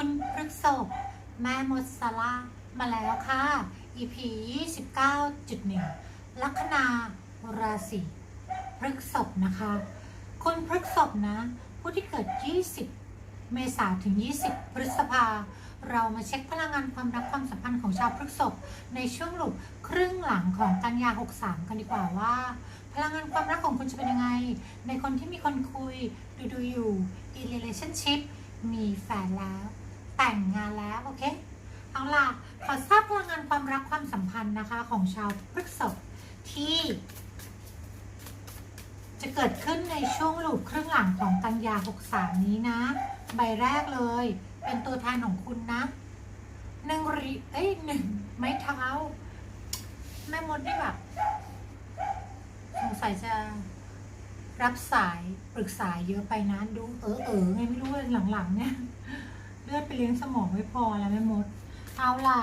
คุณพฤกษบแม่มดสลามาแล้วค่ะ EP 29.1 ลัคนาราศีพฤกษบนะคะคุณพฤกษบนะ ผู้ที่เกิด 20 เมษายนถึง 20 พฤษภา เรามาเช็คพลังงานความรักความสัมพันธ์ของชาวพฤกษภในช่วงหลุดครึ่งหลังของกันยา 63 กันดีกว่าว่า พลังงานความรักของคุณจะเป็นยังไง ในคนที่มีคนคุย ดูดูอยู่ in relationship มีแฟนแล้ว แต่งงานแล้วโอเคเอาล่ะขอทราบพลังงานความรักความสัมพันธ์นะคะของชาวพฤษภที่ จะเกิดขึ้นในช่วงหลูปครึ่งหลังของกันยา 63 นี้นะ ใบแรกเลย เป็นตัวแทนของคุณนะหนึ่งรีเอ้ยหนึ่งไม้เท้า แม่มดนี่แบบสงสัยจะรับสายปรึกษาเยอะไปนะดูเออเออไงไม่รู้หลังๆเนี่ย เลือดไปเลี้ยงสมองไม่พอแล้วแม่มด เอาล่ะ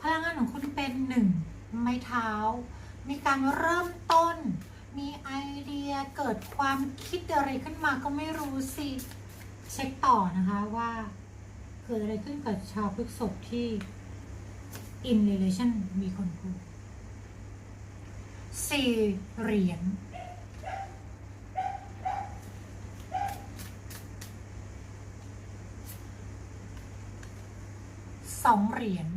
พลังงานของคุณเป็นหนึ่งไม้เท้า มีการเริ่มต้น มีไอเดียเกิดความคิดอะไรขึ้นมาก็ไม่รู้สิ เช็คต่อนะคะว่า เกิดอะไรขึ้นกับชาวพฤกษภที่ in relation มีคนคุยสี่เหรียญ สองเหรียญ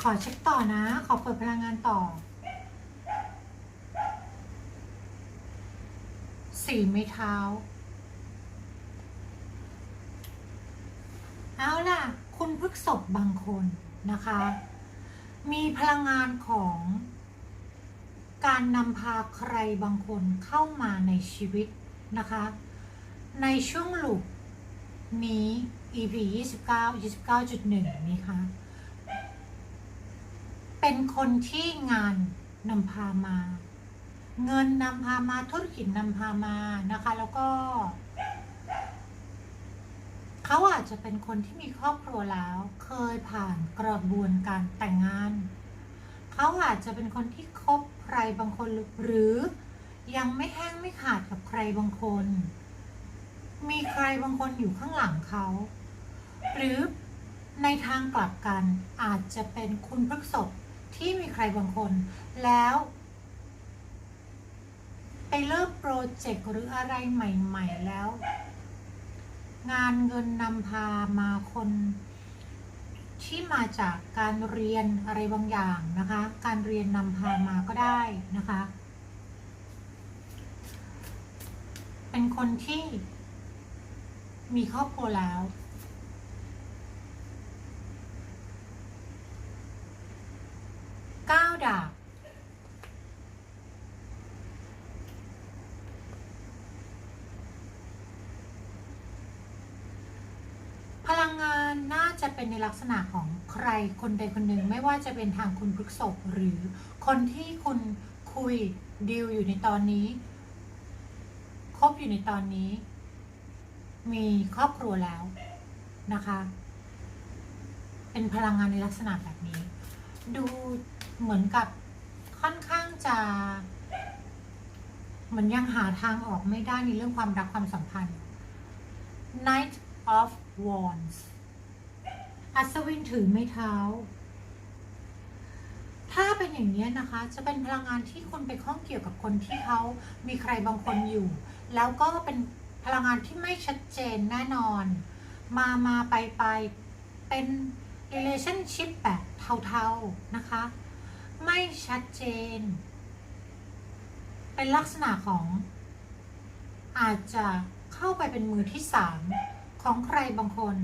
ขอเช็คต่อนะ ขอเปิดพลังงานต่อ สี่ไม้เท้า เอาล่ะ คุณพฤกษบบางคนนะคะ มีพลังงานของการนำพาใครบางคนเข้ามาในชีวิตนะคะ ในช่วงลูป นี้ EP 29 29.1 นี้คะเป็นคนที่งานนำพามา เงินนำพามาธุรกิจนำพามานะคะ แล้วก็ เขาอาจจะเป็นคนที่มีครอบครัวแล้ว เคยผ่านกระบวนการแต่งงาน เขาอาจจะเป็นคนที่คบใครบางคนหรือยังไม่แห้งไม่ขาดกับใครบางคน มีใครบางคนอยู่ข้างหลังเขา หรือในทางกลับกันอาจจะเป็นคุณพฤกษบที่มีใครบางคน แล้วไปเริ่มโปรเจกต์หรืออะไรใหม่ ๆ แล้ว งานเงินนำพามาคน ที่มาจากการเรียนอะไรบางอย่างนะคะ การเรียนนำพามาก็ได้นะคะ เป็นคนที่ มีครอบครัวแล้วก้าดาบ พลังงานน่าจะเป็นในลักษณะของใครคนใดคนหนึ่งไม่ว่าจะเป็นทางคุณพฤกษบหรือคนที่คุณคุยดีลอยู่ในตอนนี้ คบอยู่ในตอนนี้ มีครอบครัวแล้วนะคะ เป็นพลังงานในลักษณะแบบนี้ ดูเหมือนกับค่อนข้างจะเหมือนยังหาทางออกไม่ได้ในเรื่องความรักความสัมพันธ์ Knight of Wands อัศวินถือไม้เท้า ถ้าเป็นอย่างนี้นะคะ จะเป็นพลังงานที่คนไปข้องเกี่ยวกับคนที่เขามีใครบางคนอยู่ แล้วก็เป็น พลังงานที่ไม่ชัดเจนแน่นอน มามาไปไปเป็น relationship แบบเทาๆนะคะ ไม่ชัดเจน เป็นลักษณะของ อาจจะเข้าไปเป็นมือที่สามของใครบางคน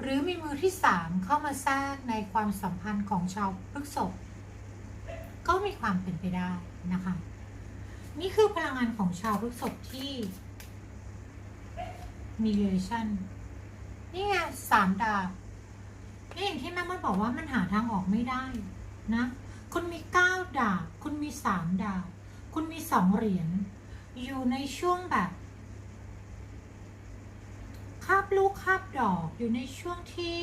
หรือมีมือที่สามเข้ามาแทรกในความสัมพันธ์ของชาวพฤกษภก็มีความเป็นไปได้นะคะ นี่คือพลังงานของชาวพฤกษภที่ มี relation นี่ไงสามดาบนี่อย่างที่แม่มดบอกว่ามันหาทางออกไม่ได้นะ คุณมีเก้าดาบ คุณมีสามดาบ คุณมีสองเหรียญ อยู่ในช่วงแบบคาบลูกคาบดอก อยู่ในช่วงที่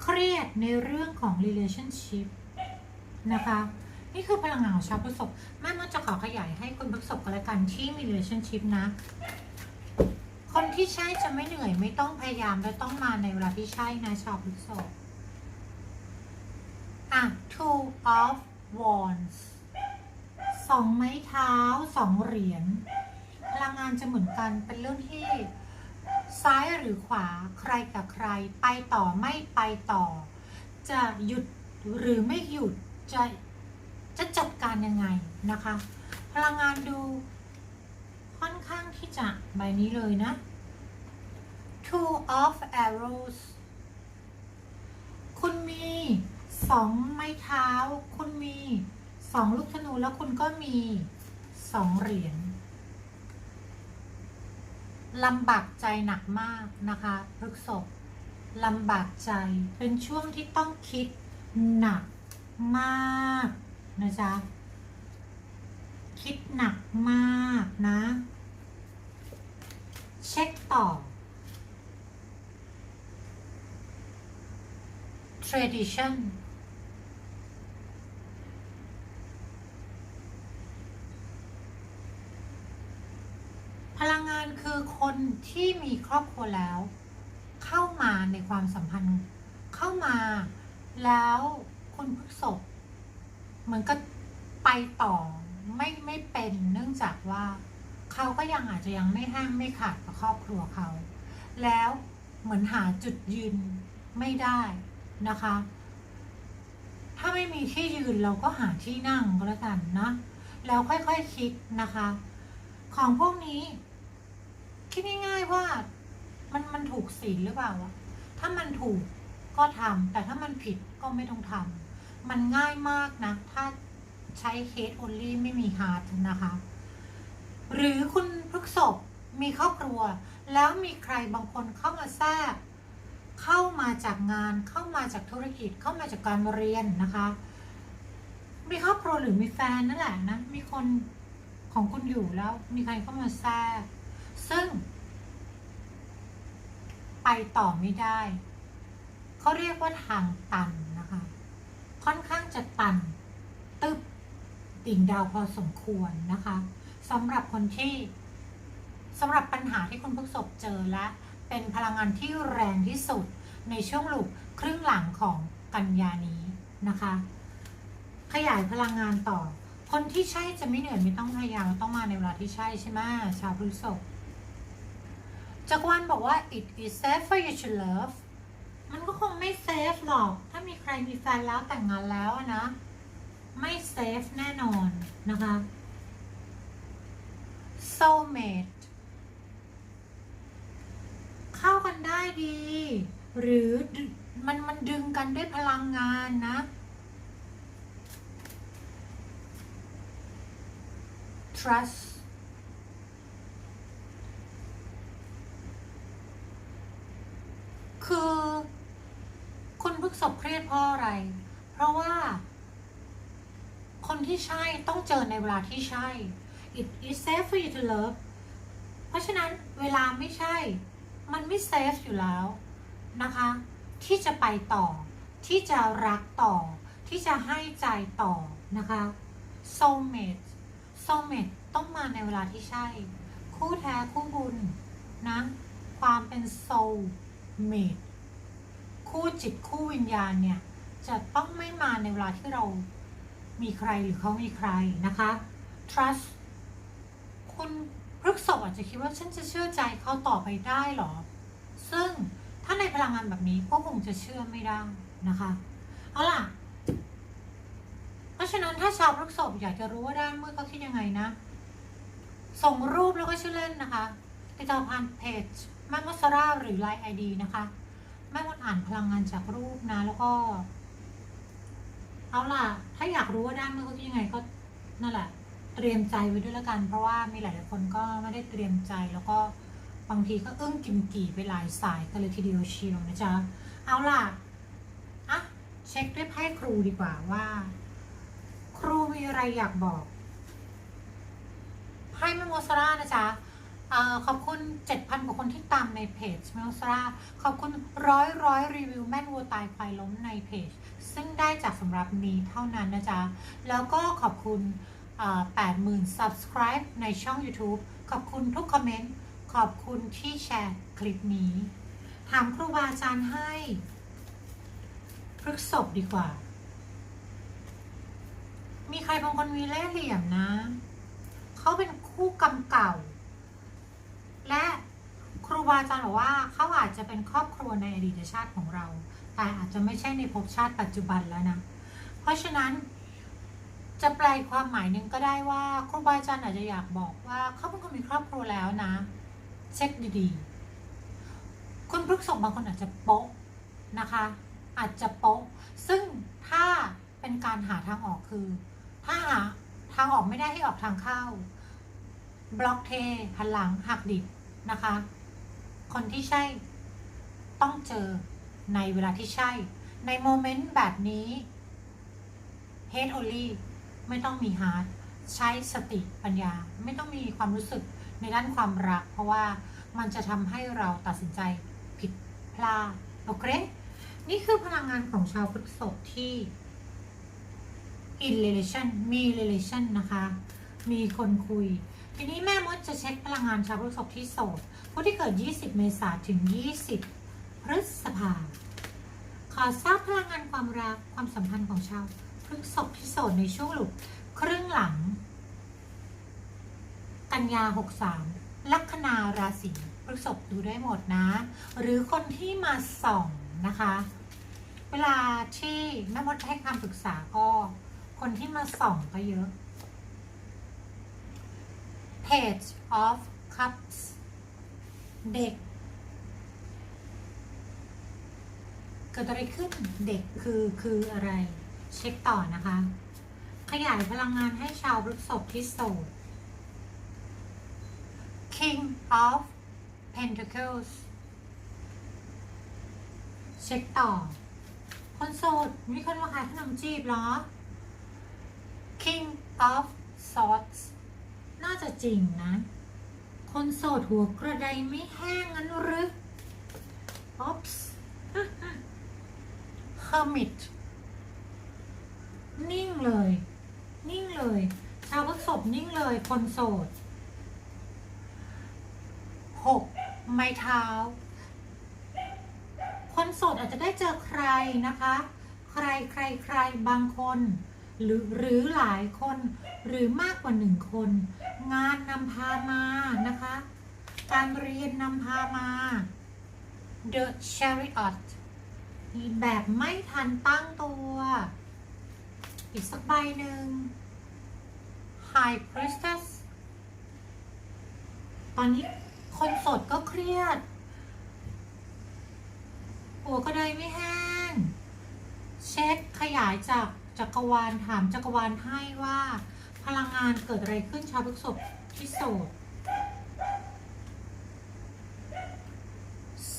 เครียดในเรื่องของ relationship นะคะ นี่คือพลังงานของชาวพฤษภแม่มดจะขอขยายให้คุณพฤษภกันละกันที่มี relationship นะ คนที่ใช่จะไม่เหนื่อยไม่ต้องพยายามและต้องมาในเวลาที่ใช่นะชาวพฤษภอะ two of wands สองไม้เท้าสองเหรียญพลังงานจะเหมือนกันเป็นเรื่องที่ซ้ายหรือขวาใครกับใคร ไปต่อไม่ไปต่อ จะหยุดหรือไม่หยุดจะ จะจัดการยังไงนะคะ พลังงานดูค่อนข้างที่จะใบนี้เลยนะ two of arrows คุณมีสองไม้เท้า คุณมีสองลูกธนูแล้วคุณก็มีสองเหรียญลำบากใจหนักมากนะคะพฤกษบลำบากใจเป็นช่วงที่ต้องคิดหนักมาก นะจ๊ะ คิดหนักมากนะ เช็คต่อ tradition พลังงานคือคนที่มีครอบครัวแล้ว เข้ามาในความสัมพันธ์ เข้ามาแล้วคุณพฤกษบ มือนก็ไปต่อไม่ไม่เป็นเนื่องจากว่าเขาก็ยังอาจจะยังไม่แห้งไม่ขาดกับครอบครัวเขา แล้วเหมือนหาจุดยืนไม่ได้นะคะ ถ้าไม่มีที่ยืนเราก็หาที่นั่งก็แล้วกันนะแล้วค่อยๆคคิดนะคะ ของพวกนี้ คิดง่ายๆว่ามันมันถูกศีลหรือเปล่าวะถ้ามันถูกก็ทำแต่ถ้ามันผิดก็ไม่ต้องทำ มันง่ายมากนะ ถ้าใช้ head only ไม่มี heart นะคะ หรือคุณพฤกษบมีครอบครัว แล้วมีใครบางคนเข้ามาแทรก เข้ามาจากงาน เข้ามาจากธุรกิจ เข้ามาจากการเรียนนะคะ มีครอบครัวหรือมีแฟนนั่นแหละนะ มีคนของคุณอยู่แล้วมีใครเข้ามาแทรก ซึ่ง ไปต่อไม่ได้ เขาเรียกว่าทางตัน ค่อนข้างจะตัน ตึบดิ่งดาวพอสมควรนะคะสำหรับคนที่สำหรับปัญหาที่คุณพฤกษบเจอและ เป็นพลังงานที่แรงที่สุดในช่วงหลูกครึ่งหลังของกันยานี้นะคะ ขยายพลังงานต่อ คนที่ใช่จะไม่เหนื่อยไม่ต้องพยายามต้องมาในเวลาที่ใช่ใช่ไหมชาวพฤษภจักรวาลบอกว่า it is safe for you to love มันก็คงไม่เซฟหรอก ถ้ามีใครมีแฟนแล้วแต่งงานแล้วนะ ไม่เซฟแน่นอนนะคะ soulmate เข้ากันได้ดี หรือมันมันดึงกันด้วยพลังงานนะ trust คุณพึก ศพเครียดเพราะอะไร เพราะว่า คนที่ใช่ต้องเจอในเวลาที่ใช่ it is safe for you to love เพราะฉะนั้นเวลาไม่ใช่ มันไม่เซฟอยู่แล้วนะคะ ที่จะไปต่อ ที่จะรักต่อ ที่จะให้ใจต่อนะคะ soulmate soulmate ต้องมาในเวลาที่ใช่ คู่แท้คู่บุญนะ ความเป็น soulmate คู่จิตคู่วิญญาณเนี่ยจะต้องไม่มาในเวลาที่เรามีใครหรือเขามีใครนะคะ trust คุณพฤกษบอาจจะคิดว่าฉันจะเชื่อใจเขาต่อไปได้หรอ ซึ่งถ้าในพลังงานแบบนี้ก็คงจะเชื่อไม่ได้นะคะ เอาล่ะ เพราะฉะนั้นถ้าชาวพฤกษบอยากจะรู้ว่าด้านมืดเขาคิดยังไงนะ ส่งรูปแล้วก็ชื่อเล่นนะคะ ติดต่อผ่านเพจแม่มดซาร่าหรือไลน์ไอดีนะคะ แม่มดอ่านพลังงานจากรูปนะ แล้วก็ เอาล่ะ ถ้าอยากรู้ว่าด้านมืดเขาคิดยังไงก็นั่นแหละ เตรียมใจไว้ด้วยแล้วกัน เพราะว่ามีหลาย ๆ คนก็ไม่ได้เตรียมใจแล้วก็บางทีก็อึ้งกิมกี่ไปหลายสายกันเลยทีเดียวเชียวนะจ๊ะ เอาล่ะอะเช็คด้วยไพ่ครูดีกว่าว่า ครูมีอะไรอยากบอกไพ่แมโมซาร่านะจ๊ะ ขอบคุณ 7,000 กว่าคนที่ตามในเพจเมลสราขอบคุณร้อยร้อยรีวิวแม่นวัวตายควายล้มในเพจ ซึ่งได้จากสำหรับนี้เท่านั้นนะจ๊ะ แล้วก็ขอบคุณแปดหมื่น subscribe ในช่อง YouTube ขอบคุณทุกคอมเมนต์ ขอบคุณที่แชร์คลิปนี้ ถามครูบาอาจารย์ให้พฤกษบดีกว่า มีใครบางคนมีเล่ห์เหลี่ยมนะ เขาเป็นคู่กรรมเก่า และครูบาอาจารย์บอกว่าเขาอาจจะเป็นครอบครัวในอดีตชาติของเรา แต่อาจจะไม่ใช่ในภพชาติปัจจุบันแล้วนะ เพราะฉะนั้นจะแปลความหมายหนึ่งก็ได้ว่าครูบาอาจารย์อาจจะอยากบอกว่าเขาเป็นคนมีครอบครัวแล้วนะ เช็คดีๆ คุณพฤกษบางคนอาจจะโป๊ะนะคะ อาจจะโป๊ะ ซึ่งถ้าเป็นการหาทางออกคือ ถ้าหาทางออกไม่ได้ให้ออกทางเข้า บล็อกเทหันหลังหักดิบนะคะ คนที่ใช่ต้องเจอในเวลาที่ใช่ ในโมเมนต์แบบนี้ head only ไม่ต้องมี heart ใช้สติปัญญา ไม่ต้องมีความรู้สึกในด้านความรัก เพราะว่ามันจะทำให้เราตัดสินใจผิดพลาดโอเค นี่คือพลังงานของชาวพฤษภที่ in relation มี relation นะคะ มีคนคุย ทีนี้แม่มดจะเช็คพลังงานชาวพฤษภที่โสดผู้ที่เกิด 20 เมษายนถึง 20 พฤษภาขอทราบพลังงานความรักความสัมพันธ์ของชาวพฤษภที่โสดในช่วงหลุดครึ่งหลัง กันยา 63 ลัคนาราศีพฤษภดูได้หมดนะ หรือคนที่มาส่องนะคะ เวลาที่แม่มดให้คำปรึกษาก็ คนที่มาส่องก็เยอะ Page of Cups เด็ก เกิดอะไรขึ้นเด็กคือคืออะไร เช็คต่อนะคะ ขยายพลังงานให้ชาวพฤษภที่โสด King of Pentacles เช็คต่อ คนโสดมีคนมาขายขนมจีบเหรอ King of Swords น่าจะจริงนะ คนโสดหัวกระไดไม่แห้งงั้นหรือ Oops Hermit นิ่งเลย นิ่งเลย ชาวพฤษภนิ่งเลย คนโสดหกไม้เท้า คนโสดอาจจะได้เจอใครนะคะ ใครใครใครบางคน หรือหรือหลายคนหรือมากกว่าหนึ่งคน งานนำพามานะคะ การเรียนนำพามา The Chariot แบบไม่ทันตั้งตัว อีกสักใบหนึ่ง High Priestess ตอนนี้คนสดก็เครียด หัวก็ได้ไม่แห้ง เช็คขยายจาก จักรวาลถามจักรวาลให้ว่า พลังงานเกิดอะไรขึ้นชาวพฤกษภที่โสด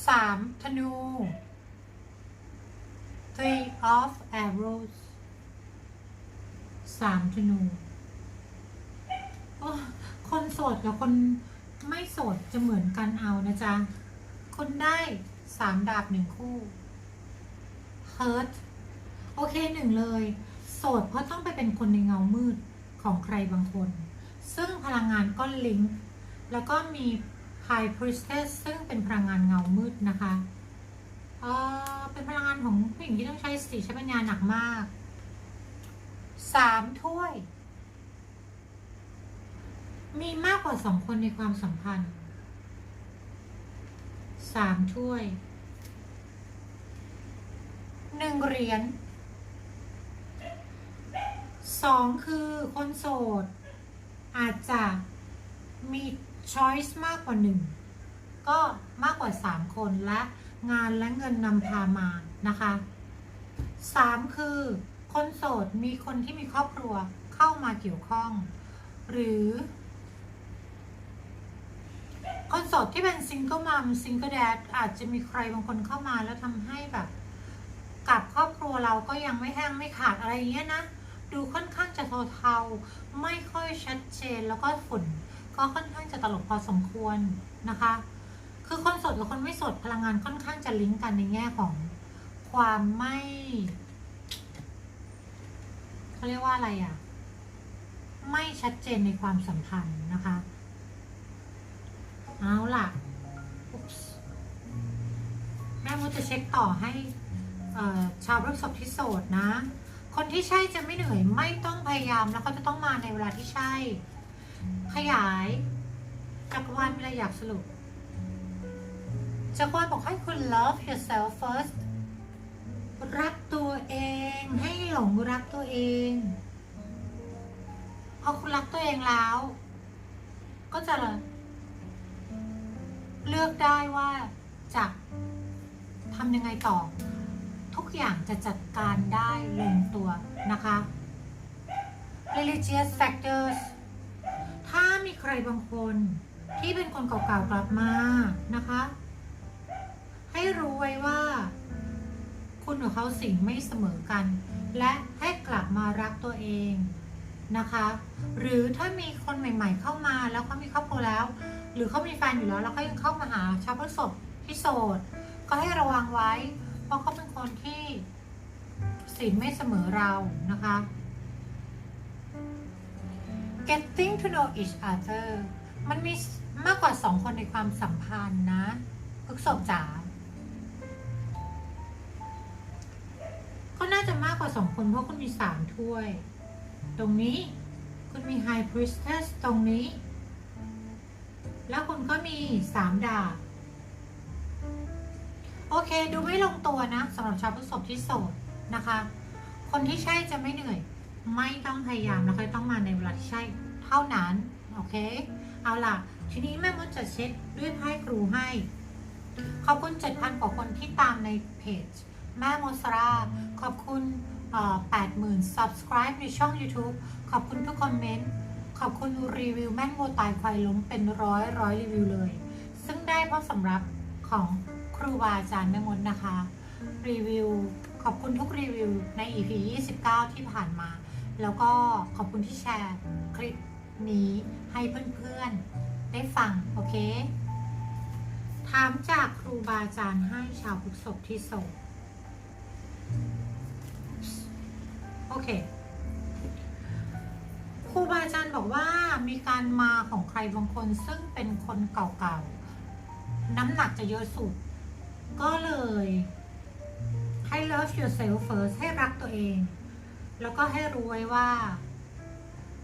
สามธนู three of arrows สามธนูคนโสดกับคนไม่โสดจะเหมือนกันเอานะจ๊ะ คนได้สามดาบหนึ่งคู่ hurt โอเคหนึ่งเลย โสดเพราะต้องไปเป็นคนในเงามืดของใครบางคน ซึ่งพลังงานก็ลิงก์แล้วก็มี High Priestess ซึ่งเป็นพลังงานเงามืดนะคะเออเป็นพลังงานของผู้หญิงที่ต้องใช้สติใช้ปัญญาหนักมากสามถ้วย มีมากกว่าสองคนในความสัมพันธ์สามถ้วยหนึ่งเหรียญ สองคือคนโสด อาจจะมีช้อยส์มากกว่าหนึ่งก็มากกว่าสามคนและงานและเงินนำพามานะคะสามคือคนโสดมีคนที่มีครอบครัวเข้ามาเกี่ยวข้อง หรือ คนโสดที่เป็นซิงเกิลมัมซิงเกิลแดดอาจจะมีใครบางคนเข้ามาแล้วทำให้แบบ กับครอบครัวเราก็ยังไม่แห้งไม่ขาดอะไรอย่างเงี้ยนะ ดูค่อนข้างจะเทาๆไม่ค่อยชัดเจนแล้วก็ฝุ่น ก็ค่อนข้างจะตลกพอสมควรนะคะ คือคนสดกับคนไม่สดพลังงานค่อนข้างจะลิงก์กันในแง่ของความไม่เขาเรียกว่าอะไรอะ่ะ ไม่ชัดเจนในความสัมพันธ์นะคะ เอาล่ะ แม่มดจะเช็คต่อให้ชาวพฤกษภที่โสดนะ คนที่ใช่จะไม่เหนื่อยไม่ต้องพยายามแล้วก็จะต้องมาในเวลาที่ใช่ ขยายจักรวาลมีอะไรอยากสรุปจักรวาลบอกให้คุณ love yourself first รักตัวเองให้หลงรักตัวเองพอคุณรักตัวเองแล้ว ก็จะเลือกได้ว่าจะทำยังไงต่อ ทุกอย่างจะจัดการได้ลงตัวนะคะ religious factors ถ้ามีใครบางคนที่เป็นคนเก่าๆกลับมานะคะ ให้รู้ไว้ว่า คุณกับเขาสิ่งไม่เสมอกัน และให้กลับมารักตัวเองนะคะ หรือถ้ามีคนใหม่ ๆ เข้ามาแล้วเขามีครอบครัวแล้ว หรือเขามีแฟนอยู่แล้วแล้วเขายังเข้ามาหาชาวพฤษภที่โสด ก็ให้ระวังไว้ ราะเขาเป็นคนที่ศีลไม่เสมอเรานะคะ getting to know each other มันมีมากกว่าสองคนในความสัมพันธ์นะพฤกษบจ๋าก็น่าจะมากกว่าสองคนเพราะคุณมีสามถ้วย ตรงนี้คุณมี High Priestess ตรงนี้ แล้วคุณก็มีสามดาบ โอเค ดูไม่ลงตัวนะสำหรับชาวพฤษภที่โสดนะคะ คนที่ใช่จะไม่เหนื่อย ไม่ต้องพยายามแล้วก็ต้องมาในเวลาที่ใช่เท่านั้นโอเค เอาล่ะ ทีนี้แม่มดจะเช็คด้วยไพ่ครูให้ ขอบคุณ 7,000กว่าคนที่ตามในเพจ แม่โมสราขอบคุณ80,000 subscribe ในช่อง YouTube ขอบคุณทุกคอมเมนต์ขอบคุณรีวิวแม่นโมตายควายล้มเป็นร้อยร้อยรีวิวเลย ซึ่งได้เพราะสำหรับของ ครูบาอาจารย์แม่มดนะคะ รีวิว ขอบคุณทุกรีวิวใน EP 29 ที่ผ่านมา แล้วก็ขอบคุณที่แชร์คลิปนี้ให้เพื่อนๆ ได้ฟัง โอเค ถามจากครูบาอาจารย์ให้ชาวพุทธศพที่โสดโอเคครูบาอาจารย์บอกว่ามีการมาของใครบางคนซึ่งเป็นคนเก่าๆ น้ำหนักจะเยอะสุด ก็เลยให้ love yourself first ให้รักตัวเอง แล้วก็ให้รู้ไว้ว่า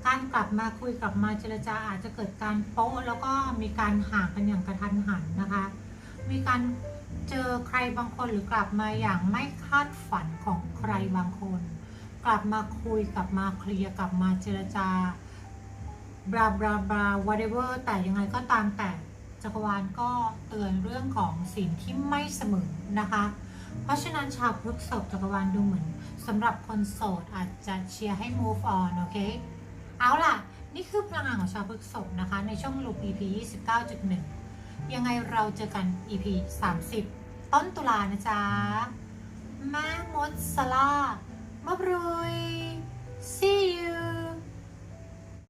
การกลับมาคุยกลับมาเจรจาอาจจะเกิดการโป๊ะ แล้วก็มีการห่างกันอย่างกระทันหันนะคะ มีการเจอใครบางคนหรือกลับมาอย่างไม่คาดฝันของใครบางคน กลับมาคุยกลับมาเคลียร์กลับมาเจรจาบราบราบรา whatever แต่ยังไงก็ตามแต่ จักรวาลก็เตือนเรื่องของสิ่งที่ไม่เสมอนะคะ เพราะฉะนั้นชาวพฤกษภจักรวาลดูเหมือนสำหรับคนโสดอาจจะเชียร์ให้ move on โอเค เอาล่ะ นี่คือพลังงานของชาวพฤกษภนะคะ ในช่วงลูป EP 29.1 ยังไงเราเจอกัน EP 30 ต้นตุลานะจ๊ะแม่มดสลามบรุย see you